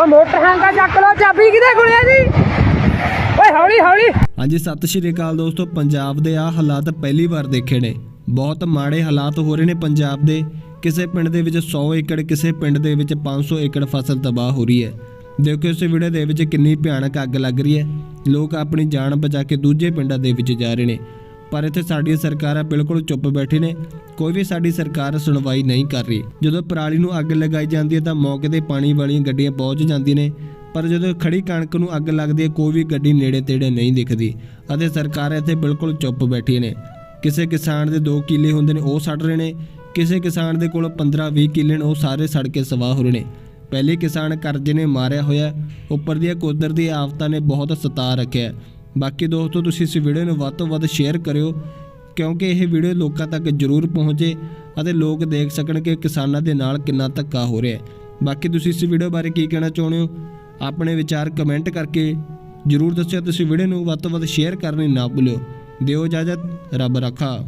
ਉਹ ਮੋਟਰ ਚੱਕ ਲੋ ਚਾਬੀ ਕਿਹਦੇ ਕੋਲ ਹੈ ਜੀ? ਓਏ ਹੌਲੀ ਹੌਲੀ। ਹਾਂਜੀ, ਸਤਿ ਸ਼੍ਰੀ ਅਕਾਲ ਦੋਸਤੋ, ਪੰਜਾਬ ਦੇ ਆ ਹਾਲਾਤ ਪਹਿਲੀ ਵਾਰ ਦੇਖੇ ਨੇ। ਬਹੁਤ ਮਾੜੇ ਹਾਲਾਤ ਹੋ ਰਹੇ ਨੇ ਪੰਜਾਬ ਦੇ। ਕਿਸੇ ਪਿੰਡ ਦੇ ਵਿੱਚ 100 ਏਕੜ, ਕਿਸੇ ਪਿੰਡ ਦੇ ਵਿੱਚ 500 ਏਕੜ ਫਸਲ ਤਬਾਹ ਹੋ ਰਹੀ ਹੈ। ਦੇਖੋ ਇਸ ਵੀਡੀਓ ਦੇ ਵਿੱਚ ਕਿੰਨੀ ਭਿਆਨਕ ਅੱਗ ਲੱਗ ਰਹੀ ਹੈ। ਲੋਕ ਆਪਣੀ ਜਾਨ ਬਚਾ ਕੇ ਦੂਜੇ ਪਿੰਡਾਂ ਦੇ ਵਿੱਚ ਜਾ ਰਹੇ ਨੇ। ਪਰ ਇੱਥੇ ਸਾਡੀਆਂ ਸਰਕਾਰਾਂ ਬਿਲਕੁਲ ਚੁੱਪ ਬੈਠੇ ਨੇ। ਕੋਈ ਵੀ ਸਾਡੀ ਸਰਕਾਰ ਸੁਣਵਾਈ ਨਹੀਂ ਕਰ ਰਹੀ। ਜਦੋਂ ਪਰਾਲੀ ਨੂੰ ਅੱਗ ਲਗਾਈ ਜਾਂਦੀ ਹੈ ਤਾਂ ਮੌਕੇ ਤੇ ਪਾਣੀ ਵਾਲੀਆਂ ਗੱਡੀਆਂ ਪਹੁੰਚ ਜਾਂਦੀਆਂ ਨੇ। ਪਰ ਜਦੋਂ ਖੜੀ ਕਣਕ ਨੂੰ ਅੱਗ ਲੱਗਦੀ ਹੈ, ਕੋਈ ਵੀ ਗੱਡੀ ਨੇੜੇ ਤੇੜੇ ਨਹੀਂ ਦਿਖਦੀ ਅਤੇ ਸਰਕਾਰ ਇੱਥੇ ਬਿਲਕੁਲ ਚੁੱਪ ਬੈਠੀ ਨੇ। ਕਿਸੇ ਕਿਸਾਨ ਦੇ 2 ਕਿੱਲੇ ਹੁੰਦੇ ਨੇ, ਉਹ ਸੜ ਰਹੇ ਨੇ। ਕਿਸੇ ਕਿਸਾਨ ਦੇ ਕੋਲ 15-20 ਕਿੱਲੇ ਨੇ, ਉਹ ਸਾਰੇ ਸੜ ਕੇ ਸਵਾਹ ਹੋ ਰਹੇ ਨੇ। ਪਹਿਲੇ ਕਿਸਾਨ ਕਰਜ਼ੇ ਨੇ ਮਾਰਿਆ ਹੋਇਆ। ਉੱਪਰ ਦੀਆਂ ਕੁਦਰਤੀ ਆਫਤਾਂ ਨੇ ਬਹੁਤ ਸਤਾ ਰੱਖਿਆ। ਬਾਕੀ ਦੋਸਤੋ, ਤੁਸੀਂ ਇਸ ਵੀਡੀਓ ਨੂੰ ਵੱਧ ਤੋਂ ਵੱਧ ਸ਼ੇਅਰ ਕਰਿਓ, ਕਿਉਂਕਿ ਇਹ ਵੀਡੀਓ ਲੋਕਾਂ ਤੱਕ ਜ਼ਰੂਰ ਪਹੁੰਚੇ ਅਤੇ ਲੋਕ ਦੇਖ ਸਕਣ ਕਿ ਕਿਸਾਨਾਂ ਦੇ ਨਾਲ ਕਿੰਨਾ ਧੱਕਾ ਹੋ ਰਿਹਾ ਹੈ। ਬਾਕੀ ਤੁਸੀਂ ਇਸ ਵੀਡੀਓ ਬਾਰੇ ਕੀ ਕਹਿਣਾ ਚਾਹੁੰਦੇ ਹੋ? ਆਪਣੇ ਵਿਚਾਰ ਕਮੈਂਟ ਕਰਕੇ ਜਰੂਰ ਦੱਸਿਓ ਤੁਸੀਂ ਵੀਡੀਓ ਨੂੰ ਵੱਧ ਤੋਂ ਵੱਧ ਸ਼ੇਅਰ ਕਰਨੀ ਨਾ ਭੁੱਲਿਓ। ਦਿਓ ਇਜਾਜ਼ਤ, ਰੱਬ ਰੱਖਾ।